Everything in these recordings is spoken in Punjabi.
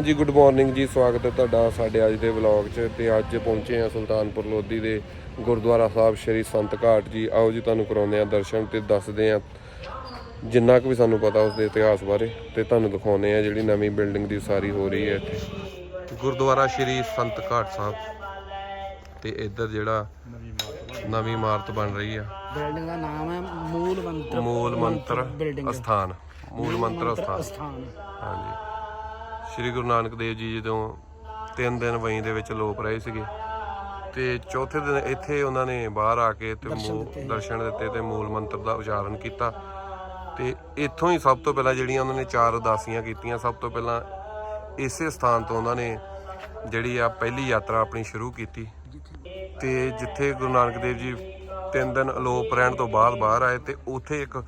ਹਾਂਜੀ ਗੁੱਡ ਮਾਰਨਿੰਗ ਜੀ ਸਵਾਗਤ ਹੈ ਤੁਹਾਡਾ ਸਾਡੇ ਅੱਜ ਦੇ ਵਲੌਗ 'ਚ ਤੇ ਅੱਜ ਪਹੁੰਚੇ ਹਾਂ ਸੁਲਤਾਨਪੁਰ ਲੋਧੀ ਦੇ ਗੁਰਦੁਆਰਾ ਸਾਹਿਬ ਸ਼੍ਰੀ ਸੰਤ ਘਾਟ ਜੀ। ਆਓ ਜੀ ਤੁਹਾਨੂੰ ਕਰਾਉਂਦੇ ਆ ਦਰਸ਼ਨ ਤੇ ਦੱਸਦੇ ਆ ਜਿੰਨਾ ਕੁ ਵੀ ਸਾਨੂੰ ਪਤਾ ਉਸ ਦੇ ਇਤਿਹਾਸ ਬਾਰੇ ਤੇ ਤੁਹਾਨੂੰ ਦਿਖਾਉਂਦੇ ਆ ਜਿਹੜੀ ਨਵੀਂ ਬਿਲਡਿੰਗ ਦੀ ਉਸਾਰੀ ਹੋ ਰਹੀ ਹੈ ਇੱਥੇ। ਗੁਰਦੁਆਰਾ ਸ਼੍ਰੀ ਸੰਤ ਘਾਟ ਸਾਹਿਬ ਤੇ ਇੱਧਰ ਜਿਹੜਾ ਨਵੀਂ ਇਮਾਰਤ ਬਣ ਰਹੀ ਆ। ਬਿਲਡਿੰਗ ਦਾ ਨਾਮ ਹੈ ਮੂਲ ਮੰਤਰ। ਮੂਲ ਮੰਤਰ ਅਸਥਾਨ। ਮੂਲ ਮੰਤਰ ਅਸਥਾਨ। ਸਥਾਨ ਹਾਂਜੀ। ਸ੍ਰੀ ਗੁਰੂ ਨਾਨਕ ਦੇਵ ਜੀ ਜਦੋਂ ਤਿੰਨ ਦਿਨ ਵਈ ਦੇ ਵਿੱਚ ਲੋਪ ਰਹੇ ਸੀਗੇ ਤੇ ਚੌਥੇ ਦਿਨ ਇੱਥੇ ਉਹਨਾਂ ਨੇ ਬਾਹਰ ਆ ਕੇ ਤੇ ਮੂ- ਦਰਸ਼ਨ ਦਿੱਤੇ ਤੇ ਮੂਲ ਮੰਤਰ ਦਾ ਉਚਾਰਨ ਕੀਤਾ। ਤੇ ਇੱਥੋਂ ਹੀ ਸਭ ਤੋਂ ਪਹਿਲਾਂ ਜਿਹੜੀਆਂ ਉਹਨਾਂ ਨੇ ਚਾਰ ਉਦਾਸੀਆਂ ਕੀਤੀਆਂ ਸਭ ਤੋਂ ਪਹਿਲਾਂ ਇਸੇ ਸਥਾਨ ਤੋਂ ਉਹਨਾਂ ਨੇ ਜਿਹੜੀ ਆ ਪਹਿਲੀ ਯਾਤਰਾ ਆਪਣੀ ਸ਼ੁਰੂ ਕੀਤੀ। ਤੇ ਜਿੱਥੇ ਗੁਰੂ ਨਾਨਕ ਦੇਵ ਜੀ ਤਿੰਨ ਦਿਨ ਅਲੋਪ ਰਹਿਣ ਤੋਂ ਬਾਅਦ ਬਾਹਰ ਆਏ ਤੇ ਉੱਥੇ ਇੱਕ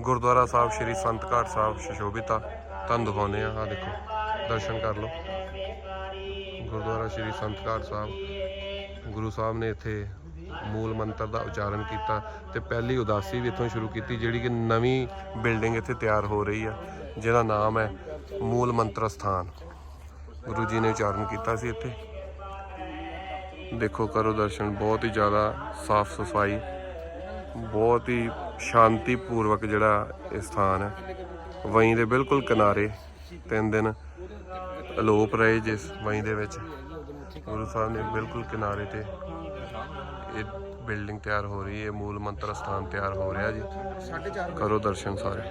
ਗੁਰਦੁਆਰਾ ਸਾਹਿਬ ਸ੍ਰੀ ਸੰਤ ਘਾਟ ਸਾਹਿਬ ਸ਼ਸ਼ੋਭਿਤ ਤੁਹਾਨੂੰ ਦਿਖਾਉਂਦੇ ਆ ਆ ਦੇਖੋ। ਦਰਸ਼ਨ ਕਰ ਲਓ। ਗੁਰਦੁਆਰਾ ਸ੍ਰੀ ਸੰਤ ਘਾਟ ਸਾਹਿਬ। ਗੁਰੂ ਸਾਹਿਬ ਨੇ ਇੱਥੇ ਮੂਲ ਮੰਤਰ ਦਾ ਉਚਾਰਨ ਕੀਤਾ ਤੇ ਪਹਿਲੀ ਉਦਾਸੀ ਵੀ ਇੱਥੋਂ ਸ਼ੁਰੂ ਕੀਤੀ, ਜਿਹੜੀ ਕਿ ਨਵੀਂ ਬਿਲਡਿੰਗ ਇੱਥੇ ਤਿਆਰ ਹੋ ਰਹੀ ਆ, ਜਿਹਦਾ ਨਾਮ ਹੈ ਮੂਲ ਮੰਤਰ ਸਥਾਨ। ਗੁਰੂ ਜੀ ਨੇ ਉਚਾਰਨ ਕੀਤਾ ਸੀ ਇੱਥੇ। ਦੇਖੋ ਕਰੋ ਦਰਸ਼ਨ, ਬਹੁਤ ਹੀ ਜ਼ਿਆਦਾ ਸਾਫ਼ ਸਫ਼ਾਈ, ਬਹੁਤ ਹੀ ਸ਼ਾਂਤੀ ਪੂਰਵਕ ਜਿਹੜਾ ਇਹ ਸਥਾਨ ਹੈ। ਵਹੀਂ ਦੇ ਬਿਲਕੁਲ ਕਿਨਾਰੇ ਤਿੰਨ ਦਿਨ ਅਲੋਪ ਰਹੇ ਜਿਸ ਵਹੀਂ ਦੇ ਵਿੱਚ। ਗੁਰੂ ਸਾਹਿਬ ਨੇ ਬਿਲਕੁਲ ਕਿਨਾਰੇ ਤੇ ਇਹ ਬਿਲਡਿੰਗ ਤਿਆਰ ਹੋ ਰਹੀ ਹੈ। ਮੂਲ ਮੰਤਰ ਸਥਾਨ ਤਿਆਰ ਹੋ ਰਿਹਾ ਜੀ। ਕਰੋ ਦਰਸ਼ਨ ਸਾਰੇ।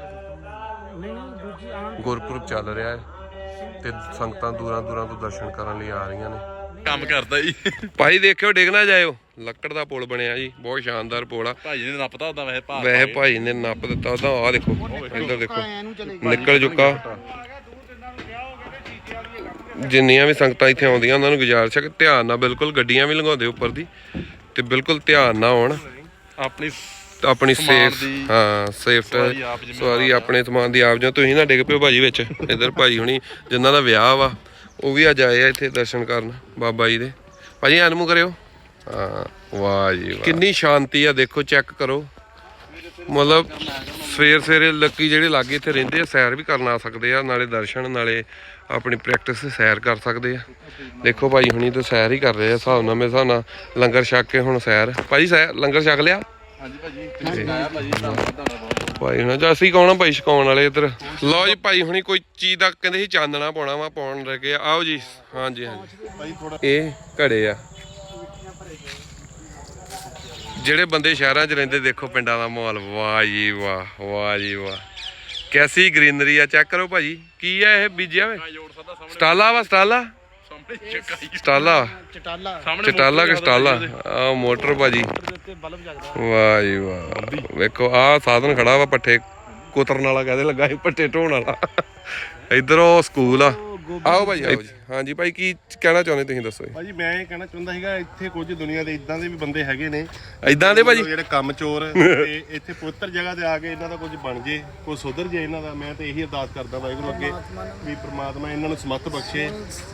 ਨਹੀਂ ਨਹੀਂ ਦੂਜੀ ਆਮ ਗੁਰਪੁਰਬ ਚੱਲ ਰਿਹਾ ਹੈ ਤੇ ਸੰਗਤਾਂ ਦੂਰਾਂ ਦੂਰਾਂ ਤੋਂ ਦਰਸ਼ਨ ਕਰਨ ਲਈ ਆ ਰਹੀਆਂ ਨੇ। ਕੰਮ ਕਰਦਾ ਜੀ। ਭਾਈ ਦੇਖਿਓ ਡਿੱਗ ਨਾ ਜਾਇਓ। ਲੱਕੜ ਦਾ ਪੁਲ ਬਣਿਆ ਜੀ। ਬਹੁਤ ਸ਼ਾਨਦਾਰ ਪੁਲ ਆ। ਭਾਈ ਨੇ ਨੱਪਤਾ ਹੁੰਦਾ ਵੈਸੇ ਭਾਰ ਵੈਸੇ ਭਾਈ। ਨੇ ਨੱਪ ਦਿੱਤਾ ਉਹਦਾ। ਆਹ ਦੇਖੋ ਇੱਧਰ ਦੇਖੋ। ਨਿਕਲ ਚੁੱਕਾ। ਜਿੰਨੀਆਂ ਵੀ ਸੰਗਤਾਂ ਇੱਥੇ ਆਉਂਦੀਆਂ ਉਹਨਾਂ ਨੂੰ ਗੁਜ਼ਾਰਿਸ਼ ਹੈ ਕਿ ਧਿਆਨ ਨਾਲ ਬਿਲਕੁਲ ਗੱਡੀਆਂ ਵੀ ਲੰਘਾਉਂਦੇ ਉੱਪਰ ਦੀ ਤੇ ਬਿਲਕੁਲ ਧਿਆਨ ਨਾਲ ਆਉਣ। ਆਪਣੀ ਆਪਣੀ ਸੇਫ ਹਾਂ ਸੇਫ ਸਵਾਰੀ ਆਪਣੇ ਸਮਾਨ ਦੀ ਆਪ ਜਾਂ ਤੁਸੀਂ ਨਾ ਡਿੱਗ ਪਿਓ ਭਾਜੀ ਵਿੱਚ ਇੱਧਰ ਭਾਜੀ ਹੁਣੀ ਜਿਨ੍ਹਾਂ ਦਾ ਵਿਆਹ ਵਾ ਉਹ ਵੀ ਅੱਜ ਆਏ ਆ ਇੱਥੇ ਦਰਸ਼ਨ ਕਰਨ ਬਾਬਾ ਜੀ ਦੇ। ਭਾਜੀ ਐਨਮੂ ਕਰਿਓ। ਹਾਂ ਵਾਹ ਜੀ ਵਾਹ। ਕਿੰਨੀ ਸ਼ਾਂਤੀ ਆ ਦੇਖੋ ਚੈੱਕ ਕਰੋ। ਮਤਲਬ ਸਵੇਰ ਸਵੇਰੇ ਲੱਕੀ ਜਿਹੜੇ ਲਾਗੇ ਇੱਥੇ ਰਹਿੰਦੇ ਆ ਸੈਰ ਵੀ ਕਰਨ ਆ ਸਕਦੇ ਆ ਨਾਲੇ ਦਰਸ਼ਨ ਨਾਲੇ ਆਪਣੀ ਪ੍ਰੈਕਟਿਸ ਸੈਰ ਕਰ ਸਕਦੇ ਆ। ਦੇਖੋ ਭਾਈ ਹੁਣੀ ਤਾਂ ਸੈਰ ਹੀ ਕਰ ਰਹੇ ਆ ਹਿਸਾਬ ਨਾਲ ਮੇਰੇ ਹਿਸਾਬ ਨਾਲ ਲੰਗਰ ਛਕ ਕੇ ਹੁਣ ਸੈਰ। ਭਾਜੀ ਸੈਰ ਲੰਗਰ ਛਕ ਲਿਆ? ਹਾਂਜੀ ਭਾਜੀ ਤੁਸੀਂ ਆਇਆ ਭਾਜੀ ਧੰਨਵਾਦ ਤੁਹਾਡਾ ਬਹੁਤ ਭਾਈ ਹੁਣ ਅਸੀਂ ਕੌਣ ਭਾਈ ਛਕਾਉਣ ਵਾਲੇ ਇੱਧਰ? ਲਓ ਜੀ ਭਾਈ ਹੁਣੀ ਕੋਈ ਚੀਜ਼ ਦਾ ਕਹਿੰਦੇ ਸੀ ਚਾਨਣਾ ਪਾਉਣਾ ਵਾ ਪਾਉਣ ਲੱਗੇ ਆਓ ਜੀ ਹਾਂਜੀ ਹਾਂਜੀ। ਇਹ ਘੜੇ ਆ। ਜਿਹੜੇ ਬੰਦੇ ਸ਼ਹਿਰਾਂ 'ਚ ਰਹਿੰਦੇ ਦੇਖੋ ਪਿੰਡਾਂ ਦਾ ਮਾਹੌਲ। ਵਾਹ ਜੀ ਵਾਹ ਵਾਹ ਜੀ ਵਾਹ। ਕੈਸੀ ਗ੍ਰੀਨਰੀ ਆ ਚੈੱਕ ਕਰੋ ਭਾਜੀ। ਕੀ ਆ ਇਹ ਬੀਜਿਆ ਵੇ? ਸਟਾਲਾ ਵਾ ਸਟਾਲਾ? ਸਟਾਲਾ? ਚਟਾਲਾ। ਸਾਹਮਣੇ ਸਟਾਲਾ ਕਿ ਸਟਾਲਾ? ਆ ਮੋਟਰ ਭਾਜੀ। ਵਾਹ ਜੀ ਵਾਹ। ਵੇਖੋ ਆ ਸਾਧਨ ਖੜਾ ਵਾ ਪੱਠੇ ਕੁਤਰਨ ਵਾਲਾ ਕਹਦੇ ਲੱਗਾ ਸੀ ਪੱਠੇ ਢੋਣ ਵਾਲਾ। ਇੱਧਰ ਉਹ ਸਕੂਲ ਆ। ਆਓ ਭਾਈ ਆਓ ਜੀ। ਹਾਂਜੀ ਭਾਈ ਕੀ ਕਹਿਣਾ ਚਾਹੁੰਦੇ ਤੁਸੀਂ ਦੱਸੋ ਜੀ? ਭਾਜੀ ਮੈਂ ਇਹ ਕਹਿਣਾ ਚਾਹੁੰਦਾ ਸੀਗਾ ਇੱਥੇ ਕੁਝ ਦੁਨੀਆ ਦੇ ਇਦਾਂ ਦੇ ਵੀ ਬੰਦੇ ਹੈਗੇ ਨੇ। ਐਦਾਂ ਦੇ ਭਾਜੀ? ਜਿਹੜੇ ਕੰਮ ਚੋਰ ਤੇ ਇੱਥੇ ਪਵਿੱਤਰ ਜਗ੍ਹਾ ਤੇ ਆ ਕੇ ਇਹਨਾਂ ਦਾ ਕੁਝ ਬਣ ਜੇ ਕੋਈ ਸੁਧਰ ਜੇ ਇਹਨਾਂ ਦਾ ਮੈਂ ਤੇ ਇਹੀ ਅਰਦਾਸ ਕਰਦਾ ਵਾਹਿਗੁਰੂ ਅੱਗੇ ਵੀ ਪ੍ਰਮਾਤਮਾ ਇਹਨਾਂ ਨੂੰ ਸਮੱਤ ਬਖਸ਼ੇ।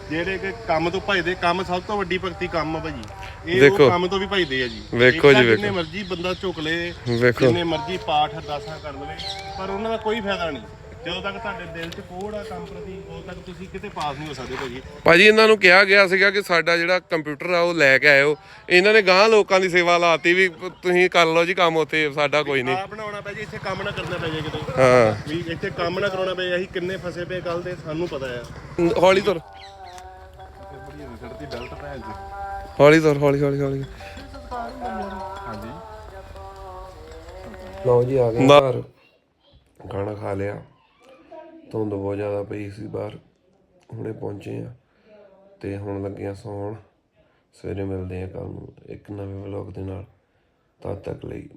ਜਿਹੜੇ ਕਿ ਕੰਮ ਤੋਂ ਭਜਦੇ ਕੰਮ ਸਭ ਤੋਂ ਵੱਡੀ ਭਗਤੀ ਕੰਮ ਆ ਭਾਜੀ। ਇਹ। ਉਹ ਕੰਮ ਤੋਂ ਵੀ ਭਜਦੇ ਆ ਜੀ। ਵੇਖੋ ਜੀ, ਵੇਖੋ। ਜਿੰਨੇ ਮਰਜ਼ੀ ਬੰਦਾ ਝੁਕ ਲੇ। ਜਿੰਨੇ ਮਰਜ਼ੀ ਪਾਠ ਅਰਦਾਸਾਂ ਕਰ ਲਵੇ ਪਰ ਉਹਨਾਂ ਦਾ ਕੋਈ ਫਾਇਦਾ ਨਹੀਂ। ਜਦੋਂ ਤੱਕ ਤੁਹਾਡੇ ਦਿਲ 'ਚ ਕੋੜ ਆ ਕੰਮ ਪ੍ਰਤੀ ਉਦੋਂ ਤੱਕ ਤੁਸੀਂ ਕਿਤੇ ਪਾਸ ਨਹੀਂ ਹੋ ਸਕਦੇ ਭਾਜੀ। ਭਾਜੀ ਇਹਨਾਂ ਨੂੰ ਕਿਹਾ ਗਿਆ ਸੀਗਾ ਕਿ ਸਾਡਾ ਜਿਹੜਾ ਕੰਪਿਊਟਰ ਆ ਉਹ ਲੈ ਕੇ ਆਇਓ। ਇਹਨਾਂ ਨੇ ਗਾਂ ਲੋਕਾਂ ਦੀ ਸੇਵਾ ਲਾਤੀ ਵੀ ਤੁਸੀਂ ਕਰ ਲਓ ਜੀ ਕੰਮ ਉੱਥੇ ਸਾਡਾ ਕੋਈ ਨਹੀਂ। ਆ ਬਣਾਉਣਾ ਪੈ ਜੇ ਇੱਥੇ ਕੰਮ ਨਾ ਕਰਨਾ ਪੈ ਜੇ ਕਿਤੇ। ਹਾਂ। ਵੀ ਇੱਥੇ ਕੰਮ ਨਾ ਕਰਾਉਣਾ ਪਏ ਅਸੀਂ ਕਿੰਨੇ ਫਸੇ ਪਏ ਕੱਲ ਦੇ ਸਾਨੂੰ ਪਤਾ ਆ। ਹੌਲੀ ਤੁਰ। ਸੜਤੀ ਬੈਲਟ ਪੈ ਜੀ ਹੌਲੀ ਤੁਰ ਹੌਲੀ ਹੌਲੀ ਹੌਲੀ। ਹਾਂਜੀ ਲਓ ਜੀ ਆ ਗਏ ਘਰ। ਖਾਣਾ ਖਾ ਲਿਆ। ਧੁੰਦ ਬਹੁਤ ਜ਼ਿਆਦਾ ਪਈ ਸੀ ਬਾਹਰ। ਹੁਣੇ ਪਹੁੰਚੇ ਆ ਤੇ ਹੁਣ ਲੱਗੇ ਆ ਸੌਣ। ਸਵੇਰੇ ਮਿਲਦੇ ਆ ਕੱਲ ਨੂੰ ਇੱਕ ਨਵੇਂ ਵਲੌਗ ਦੇ ਨਾਲ। ਤਦ ਤੱਕ ਲਈ।